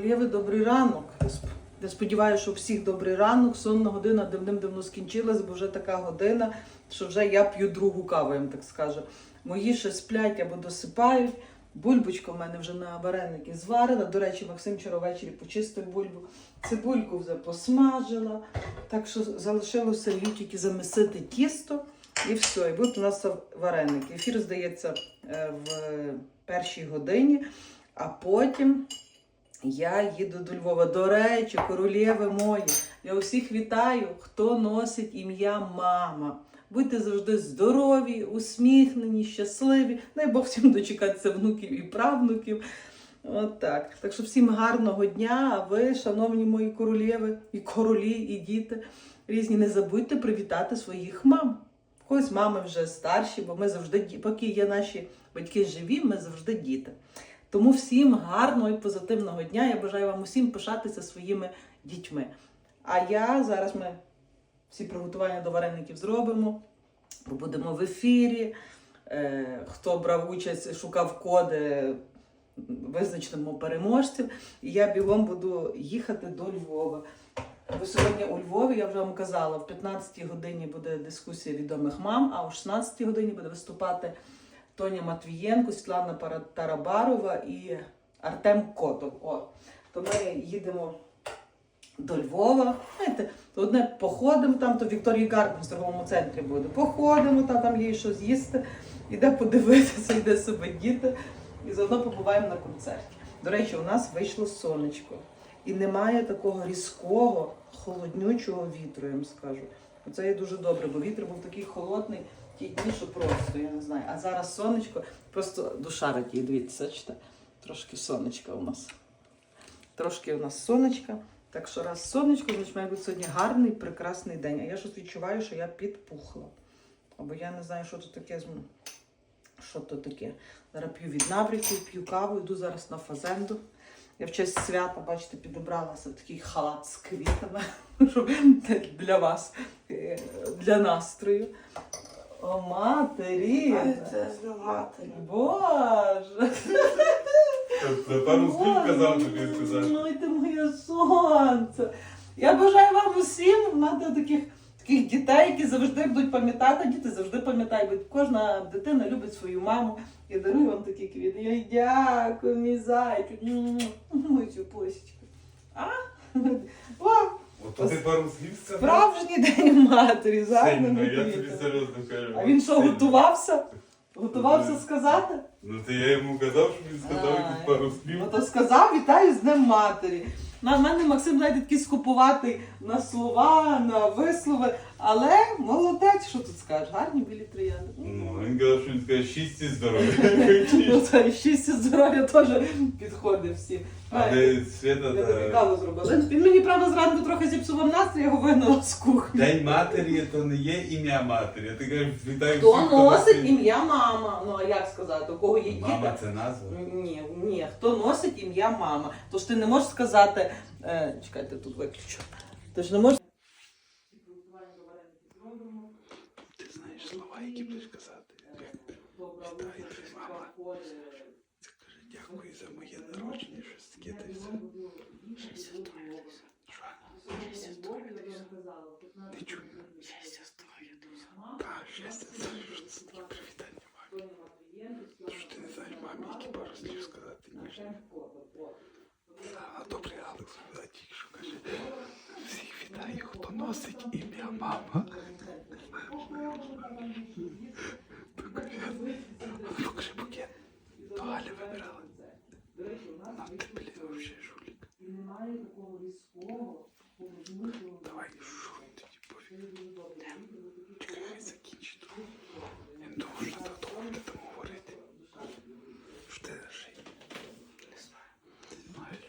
Королєви, добрий ранок. Я сподіваюся, що всіх добрий ранок. Сонна година давним-давно скінчилась, бо вже така година, що вже я п'ю другу каву, я так скажу. Мої ще сплять або досипають. Бульбочка в мене вже на вареники зварена. До речі, Максим вчора ввечері почистив бульбу. Цибульку вже посмажила. Так що залишилося її тільки замісити тісто і все. І будуть у нас вареники. Ефір здається е, в першій годині, а потім я їду до Львова. До речі, королєви мої. Я усіх вітаю, хто носить ім'я мама. Будьте завжди здорові, усміхнені, щасливі. Дай Бог всім дочекатися внуків і правнуків. От так. Так що всім гарного дня. А ви, шановні мої королєви, і королі, і діти різні, не забудьте привітати своїх мам. Когось мами вже старші, бо ми завжди, поки є наші батьки живі, ми завжди діти. Тому всім гарного і позитивного дня. Я бажаю вам усім пишатися своїми дітьми. А я зараз ми всі приготування до вареників зробимо. Будемо в ефірі. Е, хто брав участь, шукав коди, визначимо переможців. І я бігом буду їхати до Львова. Бо сьогодні у Львові, я вже вам казала, в 15-й годині буде дискусія відомих мам, а о 16-й годині буде виступати Тоня Матвієнко, Світлана Тарабарова і Артем Котов. О, то ми їдемо до Львова. Знаєте, то одне походимо там, то Вікторії Гарден в торговому центрі буде. Походимо, та там є що з'їсти, іде подивитися, йде себе діти. І заодно побуваємо на концерті. До речі, у нас вийшло сонечко. І немає такого різкого, холоднючого вітру, я вам скажу. Оце є дуже добре, бо вітер був такий холодний ті дні, що просто, я не знаю. А зараз сонечко, просто душа радіє, дивіться, бачите? Трошки сонечка у нас. Трошки у нас сонечка. Так що раз сонечко, значить має бути сьогодні гарний, прекрасний день. А я щось відчуваю, що я підпухла. Або я не знаю, що тут таке. Що то таке? Зараз п'ю від набряків, п'ю каву, йду зараз на фазенду. Я в честь свята, бачите, підібралася в такий халат з квітами для вас, е, для настрою. О, матері! Це з матері. Боже! За пару слів казав тобі сказати. Ой, ти моє сонце. Я бажаю вам усім мати таких, таких дітей, які завжди будуть пам'ятати. Діти завжди пам'ятають, бо кожна дитина любить свою маму. Я дарую вам такі квіти. Я дякую, мій зайчик. Мою цю посічку. А? О, От ти пару слів сказав. справжній день матері. Сильно, ну я тобі серйозно кажу. А він що, готувався? Готувався сказати? Ну то я йому казав, що він сказав якусь пару слів. Ну то сказав, вітаю з Днем матері. На мене Максим знаєте, такий скупуватий на слова, на вислови, але молодець, що тут скажеш, гарні білі троянди. Ну, він казав, що він скаже щастя і здоров'я. Ну, й щастя, здоров'я теж підходить всім. Але Свята, Я тобі каву зробила. Він мені, правда, зранку трохи зіпсував настрій, його вигнала з кухні. День матері то не є ім'я матері. Ти кажеш, вітаю Хто всіх, носить носить. ім'я мама? Ну а як сказати, у кого є діти? Мама це назва. Ні, ні, хто носить ім'я мама. Тож ти не можеш сказати. Е, чекайте, тут виключу. Ти ж не можеш. Ти знаєш слова, які будеш казати. Як вітаю тебе, мама. Це каже, дякую за моє народження, щось таке та й все. Щастя здоров'я. Що? Щастя здоров'я та й все. Не чую. Щастя здоров'я та й все. Так, щастя здоров'я, що це таке привітання мамі. То що ти не знаєш мамі, які пару слів сказати ніжні. А добрий Алекс а тільки що каже, всіх вітаю, хто носить ім'я мама. Покажи букет. То Галя вибирала. Ну ти, блін, вообще жулік. Давай шуруй тоді пофіг. Чекай, хай закінчить. Я не думав, що так довго буде там говорити. Що ти ще й- Не знаю. Знаєш.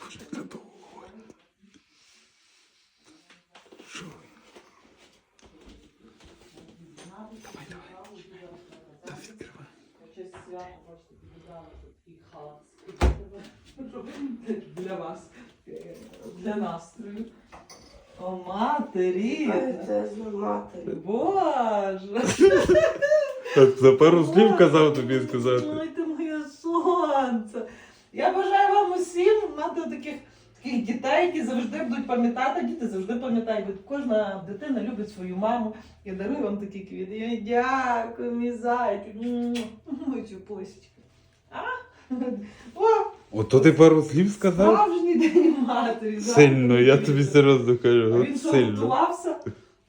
Боже, як так довго говорить. Шуруй. Давай, давай. Та відкривай. Свята, бачите, підібрала такий халат. Для вас, для настрою. О, матері! Це з матері. Боже! За пару слів казав тобі сказати. Ой, ти моє речей, які завжди будуть пам'ятати. Діти завжди пам'ятають, кожна дитина любить свою маму. Я дарую вам такі квіти. Я дякую, мій зайчик. Пустічку. А? О, Ото ти пару слів сказав? справжній день матері. Сильно, я тобі серйозно кажу, А він що, сильно. готувався?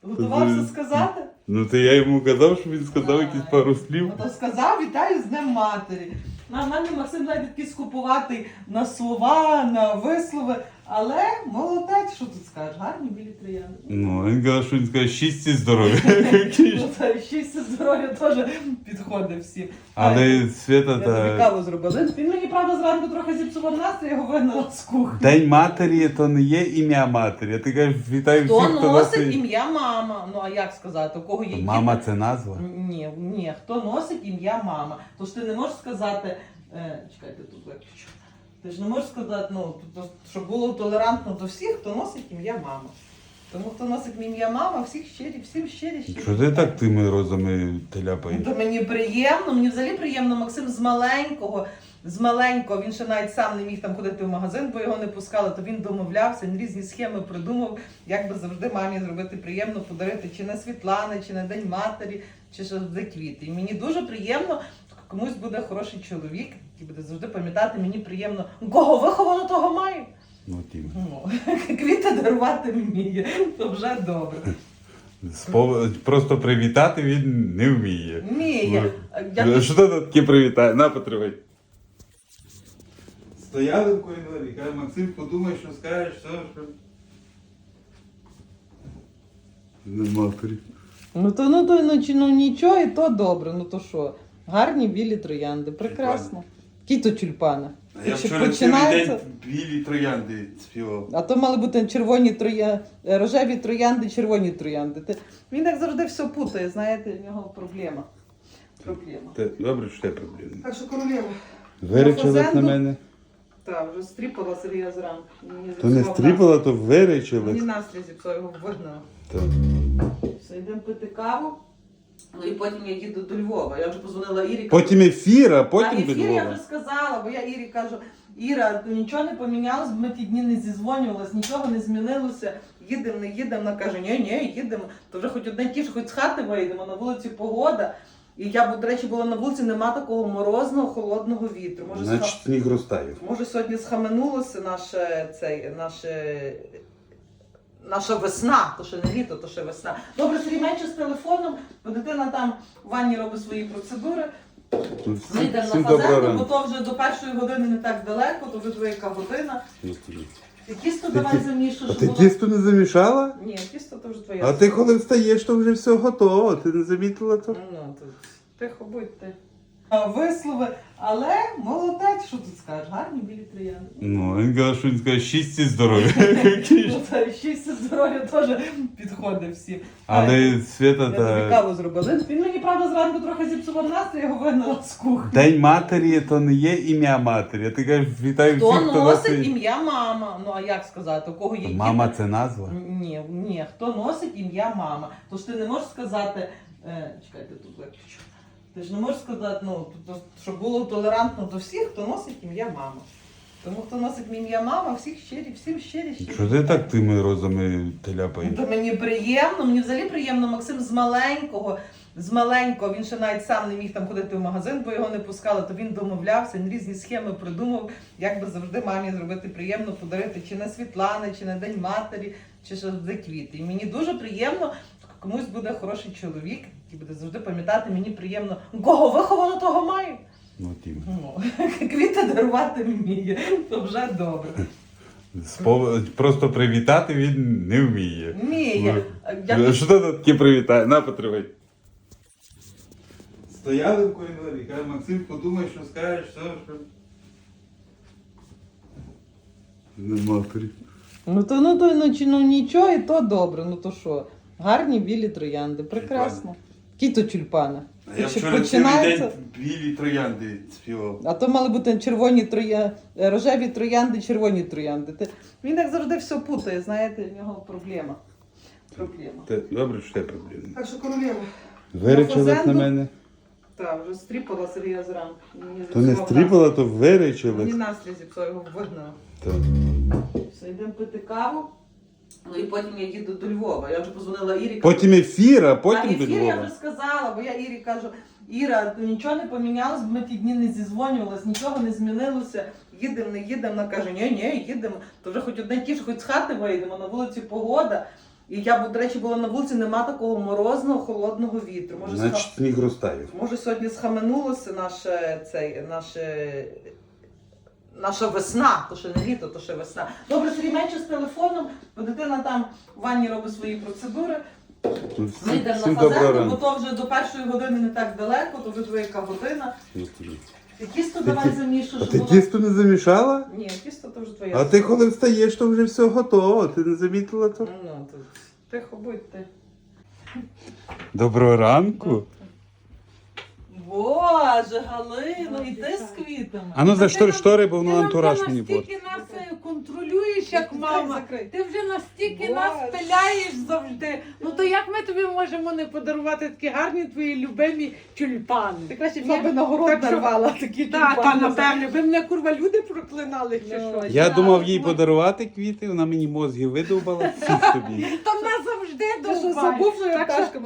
Готувався сказати? Ну то я йому казав, що він сказав якісь пару слів. Ну, то сказав, вітаю з Днем матері. На мене Максим навіть скупувати на слова, на вислови, але молодець, що тут скажеш, гарні білі троянди. Ну, він казав, що він скаже щастя і здоров'я. Ну, та щастя, здоров'я теж підходить всім. Але Свята Я та. каву зробила. Він мені, правда, зранку трохи зіпсував настрій, я його вигнала з кухні. День матері то не є ім'я матері. А ти кажеш, вітаю Хто всіх, хто носить носить. ім'я мама? Ну а як сказати, у кого є Мама діти? це назва. Ні, ні, хто носить ім'я мама. Тож ти не можеш сказати, е, чекайте, тут виключу. Ти ж не можеш сказати, ну, щоб було толерантно до всіх, хто носить ім'я мама. Тому хто носить ім'я мама, всіх щирі, всім щирі, щирі. Що ти так тими розами теляпаєш? То мені приємно, мені взагалі приємно, Максим з маленького, з маленького, він ще навіть сам не міг там ходити в магазин, бо його не пускали, то він домовлявся, він різні схеми придумав, як би завжди мамі зробити приємно, подарити чи на Світлани, чи на День матері, чи що за квіти. І мені дуже приємно, комусь буде хороший чоловік, який буде завжди пам'ятати, мені приємно, кого виховано, того маю. Ну тім. Ну, квіти дарувати вміє, то вже добре. Спов- Просто привітати він не вміє. Вміє. Я Ну, Що ти таке привітає? На, потривай. Стояли в коридорі, каже, Максим, подумай, що скажеш, що, що. Не матері. Ну то ну то ну, чи- ну нічого, і то добре. Ну то що? Гарні білі троянди, прекрасно. Які то тюльпани? А я Чи вчора цілий починається? день білі троянди співав. А то мали бути червоні троя... е, рожеві троянди, червоні троянди. Ти... Він як завжди все путає, знаєте, в нього проблема. Проблема. Та добре, що це проблема. Так що королева. Виречилась на фазенду? мене. Так, вже стріпала Сергія зранку. Мені То не зіпсував стріпала, то настрій. Мені виречилась. настрій зіпсував, його вигнала. Так. Все, йдемо пити каву. Ну і потім я їду до Львова. Я вже позвонила Ірі. Потім ефір, а потім до ефір я вже сказала, бо я Ірі кажу, Іра, нічого не помінялось, ми ті дні не зізвонювалися, нічого не змінилося. Їдемо, не їдемо. Вона каже, ні, ні, їдемо. То вже хоч одне тіше, хоч з хати вийдемо, на вулиці погода. І я, до речі, була на вулиці, нема такого морозного, холодного вітру. Може, Значить, сніг розтає. може сьогодні схаменулося наше, цей, наше, наша весна, то ще не літо, то ще весна. Добре, Сергій менше з телефоном, бо дитина там в ванні робить свої процедури. Ми всім- йдемо Всім на фазенду, бо то вже до першої години не так далеко, то вже твоя година. Ну. Ти тісто давай замішуєш. А ти воно- тісто не замішала? Ні, тісто то вже твоя. А ти коли встаєш, то вже все готово. Ти не замітила то? Ну, тут тихо будь ти. Вислови, але молодець, що тут скажеш, гарні білі троянди. Ну, він казав, що він скаже щастя і здоров'я. Ну, та щастя, здоров'я теж підходить всім. Але Свята Я тобі та. каву зробила. Він мені, правда, зранку трохи зіпсував настрій, його вигнала з кухні. День матері то не є ім'я матері. Ти кажеш, вітаю всіх, хто носить носить. ім'я мама? Ну а як сказати, у кого є Мама це назва. Ні, ні, хто носить ім'я мама. Тож ти не можеш сказати, е, чекайте, тут виключу. Ти ж не можеш сказати, ну, тобто, щоб було толерантно до всіх, хто носить ім'я мама. Тому хто носить ім'я мама, всіх щирі, всім щирі, щирі. Що ти так тими розами теляпаєш? То мені приємно, мені взагалі приємно, Максим з маленького, з маленького, він ще навіть сам не міг там ходити в магазин, бо його не пускали, то він домовлявся, він різні схеми придумав, як би завжди мамі зробити приємно, подарити чи на Світлани, чи на День матері, чи що за квіти. І мені дуже приємно, комусь буде хороший чоловік, який буде завжди пам'ятати, мені приємно, кого виховано, того маю. Ну, тім. Ну, квіти дарувати вміє, то вже добре. Спов- Просто привітати він не вміє. Вміє. Ну, Я Що ти таке привітає? На, потривай. Стояли в коридорі, каже, Максим, подумай, що скажеш, що, що. Не матері. Ну то ну то ну, чи- ну нічого, і то добре. Ну то що? Гарні білі троянди, прекрасно. Які то тюльпани? А я Чи вчора цілий починається? день білі троянди співав. А то мали бути червоні троя... е, рожеві троянди, червоні троянди. Ти... Він як завжди все путає, знаєте, в нього проблема. Проблема. Та добре, що це проблема. Так що королева. Виречилась на фазенду? мене. Так, вже стріпала Сергія зранку. Мені То не зіпсував стріпала, то виречилась. Мені настрій зіпсував, його вигнала. Так. Все, йдемо пити каву. Ну і потім я їду до Львова. Я вже позвонила Ірі. Потім ефір, а потім до ефір я вже сказала, бо я Ірі кажу, Іра, нічого не помінялось, бо ми ті дні не зізвонювалися, нічого не змінилося. Їдемо, не їдемо. Вона каже, ні, ні, їдемо. То вже хоч одне тіше, хоч з хати вийдемо, на вулиці погода. І я, до речі, була на вулиці, нема такого морозного, холодного вітру. Може, Значить, сніг розтає. може сьогодні схаменулося наше, цей, наше, наша весна, то ще не літо, то ще весна. Добре, Сергій менше з телефоном, бо дитина там в ванні робить свої процедури. Всім на доброго бо то вже до першої години не так далеко, то вже твоя година. Ну. І тісто давай замішу, А ти воно- тісто не замішала? Ні, тісто то вже твоя. А ти коли встаєш, то вже все готово. Ти не замітила то? Ну, то тихо будь ти. Доброго ранку. Боже, Галина, і ти з квітами. А ну за штори, штори, бо воно антураж мені буде. Контролюєш, як мама. Ти вже настільки нас пиляєш завжди. Ну то як ми тобі можемо не подарувати такі гарні твої любимі тюльпани? Ти краще б на город Так що- нарвала такі Та, та, тюльпани. напевне, ви мене курва люди проклинали чи Ну, що? Я Та, думав їй ну, подарувати квіти, вона мені мозги видовбала. Фіг тобі. То в завжди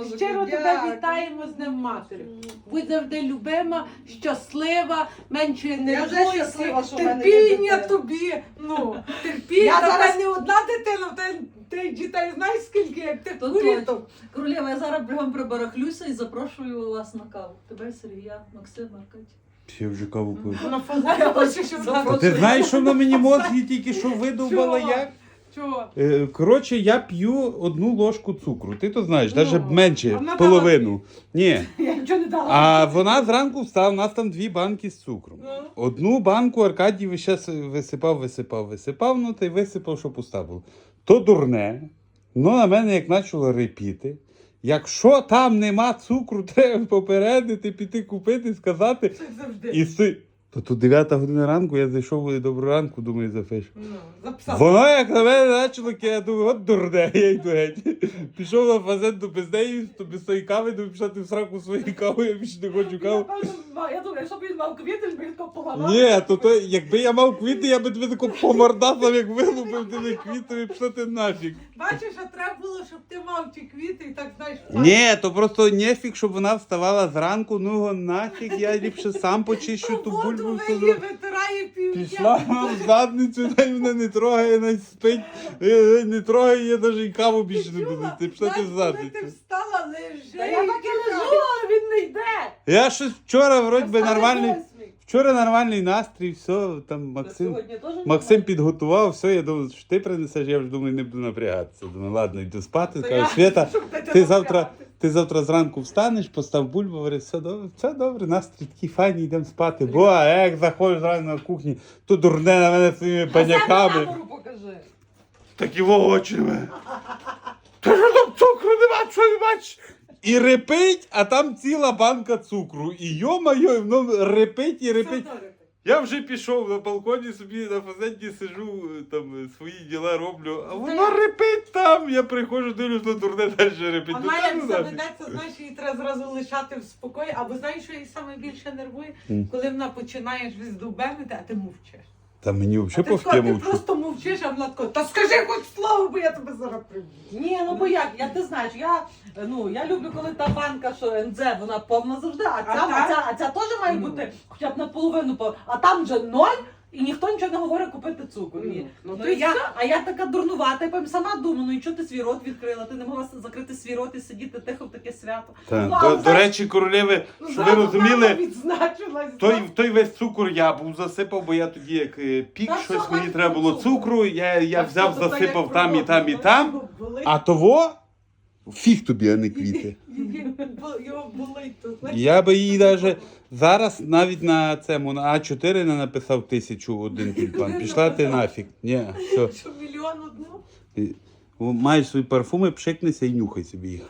що щиро тебе вітаємо з Днем Матері. Будь завжди любима, щаслива, менше Я не вже щаслива, що в мене є терпіння тобі. Ну, терпіння. Я Та зараз- не одна дитина, в тебе ти дітей знаєш скільки, як ти То куріток. Королева, я зараз бігом прибарахлюся і запрошую вас на каву. Тебе, Сергія, Максим, Аркадій. Я вже каву пив. Вона фазає, хоче, щоб А ти знаєш, що на мені мозги тільки що видовбала як? Чого? Е, Коротше, я п'ю одну ложку цукру. Ти то знаєш, навіть Ну, менше, вона половину. Ні. Я нічого не дала. А вона зранку встала, у нас там дві банки з цукром. Ну. Одну банку Аркадій час висипав, висипав, висипав, ну та й висипав, що пуста була. То дурне, ну на мене як почало репіти. Якщо там нема цукру, треба попередити, піти купити, сказати. Це завжди. І си. То тут 9 година ранку, я зайшов і добру ранку, думаю, зафиш. Ну. Воно як на мене почало, я думаю, от дурне, я йду геть. Пішов на фазенду без неї, то без тої кави, думаю, пішати в сраку своєї кави, я більше не хочу каву. Я думаю, якщо б він мав квіти, ж би він. Ні, то, то якби я мав квіти, я би тебе тако по мордасам, як вилупив тими квітами, пішов ти нафіг. Бачиш, а треба було, щоб ти мав ті квіти і так знаєш. Ні, то просто нефіг, щоб вона вставала зранку, ну його нафіг, я ліпше сам почищу ту Воду виє, витирає півдня. Пішла в задницю, та й мене не трогає, не спить, е, не трогає, я навіть каву більше не буду. Ти пішла ти в ти задницю. встала, лежи. Та я так і лежу, але він не йде. Я щось вчора вроді би нормальний, вчора нормальний настрій, все, там Максим. сьогодні теж Максим підготував, все, я думав, що ти принесеш, я вже думаю, не буду напрягатися. Думаю, ладно, йду спати. Кажу, Свята, ти завтра. Ти завтра зранку встанеш, постав бульбу, говорить, все добре, все добре, настрій такий файний, йдемо спати. Бо, а як заходиш рано на кухні, то дурне на мене своїми камеру покажи. Такі очима. Та що там цукру нема, що не бачиш? І репить, а там ціла банка цукру. І йо-майо, і воно репить і репить. Я вже пішов на балконі собі на фазенді сижу, там е, свої діла роблю, а воно репить там. Я приходжу, дивлюсь, на дурне далі репить. А Ну, Майя та ну нафіг. заведеться, знаєш, її треба зразу лишати в спокої. Або знаєш, що її саме більше нервує? Коли вона починає щось дубемити, а ти мовчиш. Та мені взагалі ти, повки ти просто мовчиш, а вона тако, та скажи хоч слово, бо я тебе зараз приб'ю. Ні, ну бо як, я ти знаєш, я ну я люблю, коли та банка, що НЗ, вона повна завжди, а ця, А а, та? ця, а ця теж має Ну. бути хоча б наполовину повна. А там вже ноль. І ніхто нічого не говорить купити цукор. Ні. Ну, Ну, то я, все. а я така дурнувата, я потім сама думаю, ну і чого ти свій рот відкрила? Ти не могла закрити свій рот і сидіти тихо в таке свято. Та, Ну, а до, до речі, королеви, Ну, щоб ви зразу розуміли, відзначилась. той, той весь цукор я був засипав, бо я тоді як е, пік, Та щось мені треба було цукру. цукру, я, я взяв, засипав там і там і там. А того фіг тобі, а не квіти. Його болить, то знаєш. Я би їй навіть зараз навіть на цьому на А4 не написав тисячу один тюльпан. Пішла ти нафіг. Ні, все. Що мільйон одну? Маєш свої парфуми, пшикнися і нюхай собі їх.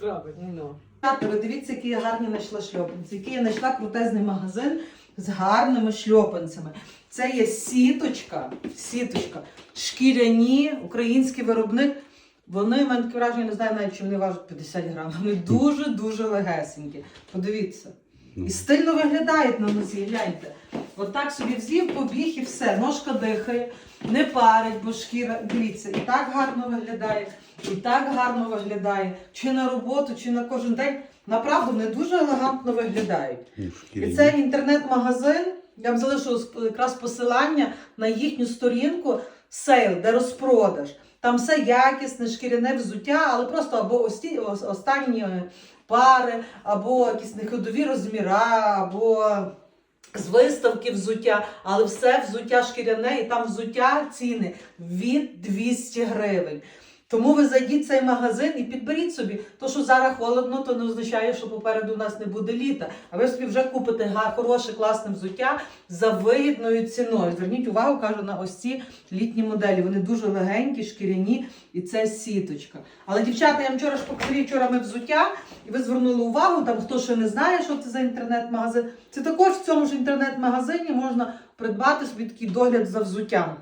Правильно. Татове, дивіться, які я гарні знайшла шльопанці. Який я знайшла крутезний магазин з гарними шльопанцями. Це є сіточка, сіточка, шкіряні, український виробник. Вони, в мене таке враження, не знаю навіть, чи вони важать 50 грамів. Вони дуже-дуже легесенькі. Подивіться. І стильно виглядають на нозі, гляньте. Отак собі взів, побіг і все. Ножка дихає, не парить, бо шкіра. Дивіться, і так гарно виглядає, і так гарно виглядає. Чи на роботу, чи на кожен день. Направду не дуже елегантно виглядають. І це інтернет-магазин. Я вам залишу якраз посилання на їхню сторінку сейл, де розпродаж. Там все якісне, шкіряне взуття, але просто або останні е, пари, або якісь неходові розміра, або з виставки взуття, але все взуття шкіряне, і там взуття ціни від 200 гривень. Тому ви зайдіть в цей магазин і підберіть собі. То, що зараз холодно, то не означає, що попереду у нас не буде літа. А ви собі вже купите хороше, класне взуття за вигідною ціною. Зверніть увагу, кажу, на ось ці літні моделі. Вони дуже легенькі, шкіряні, і це сіточка. Але дівчата, я вам вчора ж показав, вчора ми взуття, і ви звернули увагу, там хто ще не знає, що це за інтернет-магазин. Це також в цьому ж інтернет-магазині можна придбати собі такий догляд за взуттям.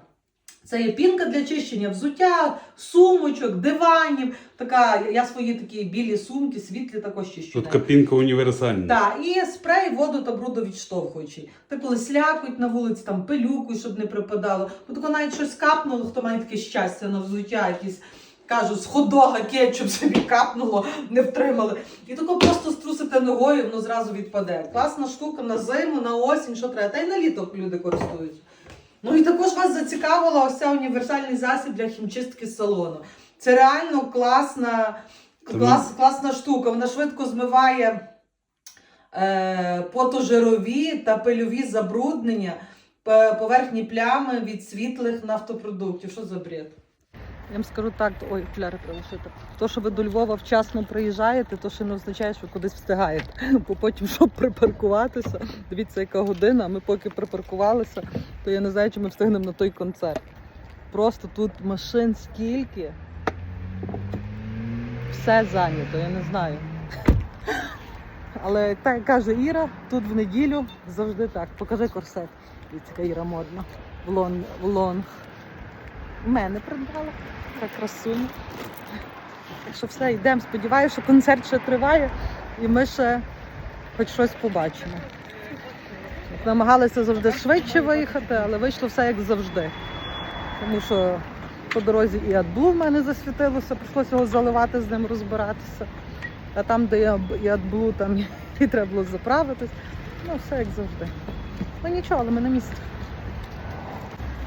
Це є пінка для чищення взуття, сумочок, диванів. Така, я свої такі білі сумки, світлі також чищу. Тут капінка універсальна. Так, і спрей воду та брудовідштовхуючий. Ти коли слякуть на вулиці, там пилюку, щоб не припадало. Бо тако навіть щось капнуло, хто має таке щастя на взуття, якісь. Кажу, з ходога кетчуп собі капнуло, не втримали. І тако просто струсите ногою, воно зразу відпаде. Класна штука на зиму, на осінь, що треба. Та й на літо люди користуються. Ну і також вас зацікавила ось ця універсальний засіб для хімчистки салону. Це реально класна, клас, класна штука. Вона швидко змиває е, потожирові та пильові забруднення, поверхні плями від світлих нафтопродуктів. Що за бред? Я вам скажу так, ой, окуляри прилишити. То, що ви до Львова вчасно приїжджаєте, то ще не означає, що кудись встигаєте. Бо потім, щоб припаркуватися, дивіться, яка година. Ми поки припаркувалися, то я не знаю, чи ми встигнемо на той концерт. Просто тут машин скільки. Все зайнято, я не знаю. Але так каже Іра, тут в неділю завжди так. Покажи корсет. Дивіться, яка Іра модна. В лон, в лонг. Мене придбала. Така красуня. Так що все, йдемо. Сподіваюся, що концерт ще триває і ми ще хоч щось побачимо. Намагалися завжди швидше виїхати, але вийшло все як завжди. Тому що по дорозі і AdBlue в мене засвітилося, прийшлося його заливати з ним розбиратися. А там, де і AdBlue, там і треба було заправитись. Ну, все як завжди. Ну нічого, але ми на місці.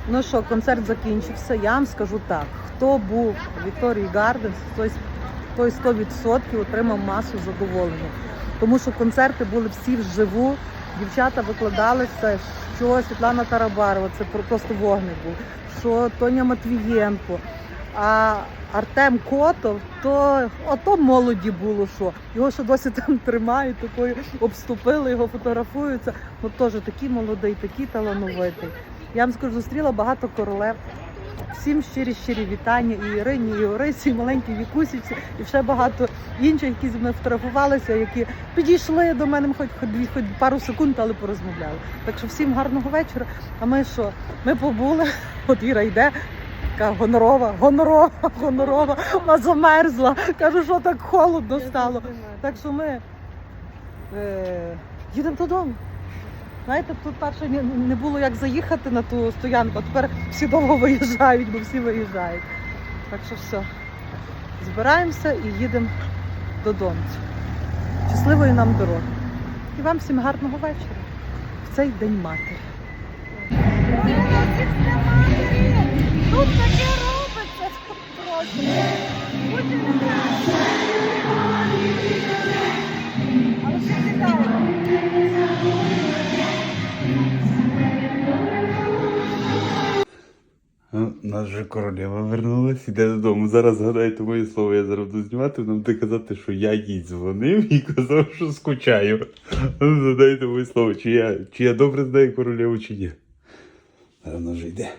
Ну що, концерт закінчився. Я вам скажу так: хто був у Вікторії Гарденс, той, той 100% отримав масу задоволення. Тому що концерти були всі вживу. Дівчата викладалися, що Світлана Тарабарова, це про- просто вогник був, що Тоня Матвієнко. А Артем Котов, то ото молоді було що. Його ще досі там тримають, такою обступили, його фотографуються. Ну теж такий молодий, такий талановитий. Я вам скажу, зустріла багато королев. Всім щирі щирі вітання і Ірині, і Орисі, і маленькій Вікусічці, і ще багато інших, які зі мною фотографувалися, які підійшли до мене хоч хоч, хоч пару секунд, але порозмовляли. Так що всім гарного вечора. А ми що? Ми побули, от Іра йде. Така гонорова, гонорова, гонорова, вона замерзла. Кажу, що так холодно стало. Так що ми е, їдемо додому. Знаєте, тут перше не, було як заїхати на ту стоянку, а тепер всі довго виїжджають, бо всі виїжджають. Так що все. Збираємося і їдемо додому. Щасливої нам дороги. І вам всім гарного вечора в цей день матері. Тут таке робиться Але все цікаво. Ну, Нас же королева вернулась, іде додому. Зараз згадайте моє слово, я зараз буду знімати, вона буде казати, що я їй дзвонив і казав, що скучаю. Ну, Згадайте моє слово, чи я, чи я добре знаю королеву, чи ні. Зараз вона вже йде.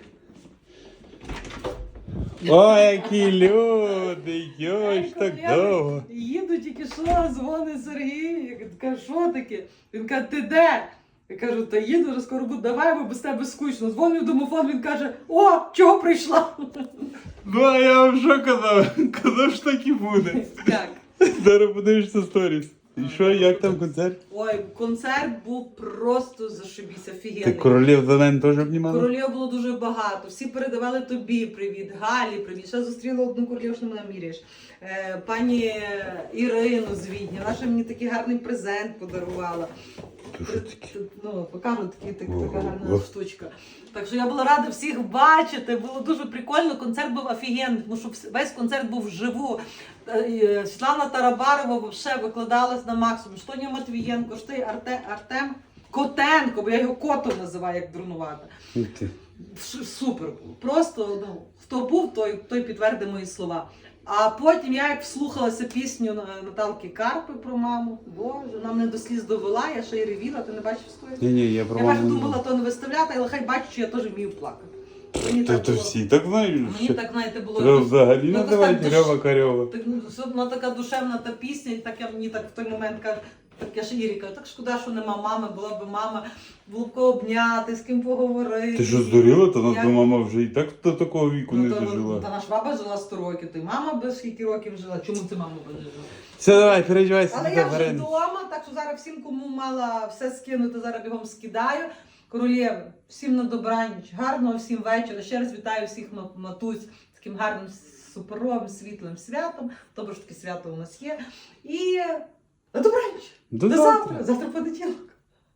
Ой, які люди! Йой, ж так довго. Їду тільки що, дзвонить Сергій. Я кажу, що таке? Він каже, ти де? Я кажу, та їду, вже скоро буду, давай, бо без тебе скучно. Дзвоню в домофон, він каже, о, чого прийшла? Ну, а я вам що казав? Казав, що так і буде. Так. Зараз подивишся сторіс. І що, як там концерт? Ой, концерт був просто зашибіся, Ти королів за мене теж обнімала? Королів було дуже багато. Всі передавали тобі привіт, Галі привіт. Ще зустріла одну короліву, що не наміряєш. Е, пані Ірину з Відня. Вона ще мені такий гарний презент подарувала. Ну, покажу такі, так, така гарна штучка. Так що я була рада всіх бачити. Було дуже прикольно. Концерт був офігенний, тому що весь концерт був вживу. Е, е, Світлана Тарабарова ще викладалась на максимум. Штоня Матвієнко, ти Арте, Артем Котенко, бо я його котом називаю, як. Ну. Ш- Супер. Просто ну, хто був, той, той підтвердив мої слова. А потім я як вслухалася пісню Наталки Карпи про маму. Боже, вона мене до сліз довела, я ще й ревіла, ти не бачив стою? Ні, ні, я про Я маму. думала то не виставляти, але хай бачить, що я теж вмію плакати. Мені так то було- всі так знають. Мені що- так, знаєте, було. Треба взагалі Ну, душ- Грьова Карьова. Ну, така душевна та пісня, і так я мені так в той момент кажу, так я ж Ірі кажу, так шкода, що нема мами, була б мама, було б кого обняти, з ким поговорити. Ти що здуріла? То нас Я- би мама вже і так до такого віку Ну, не та, дожила. та наш баба жила 100 років, ти мама без скільки років жила. Чому ти мама без жила? Все, давай, переодівайся, Але я вже вдома, так що зараз всім, кому мала все скинути, зараз бігом скидаю. Королєви, всім на добраніч, гарного всім вечора. Ще раз вітаю всіх ма- матусь з таким гарним суперовим світлим святом. Добре, що таке свято у нас є. І на добраніч! До До завтра. завтра! Понеділок.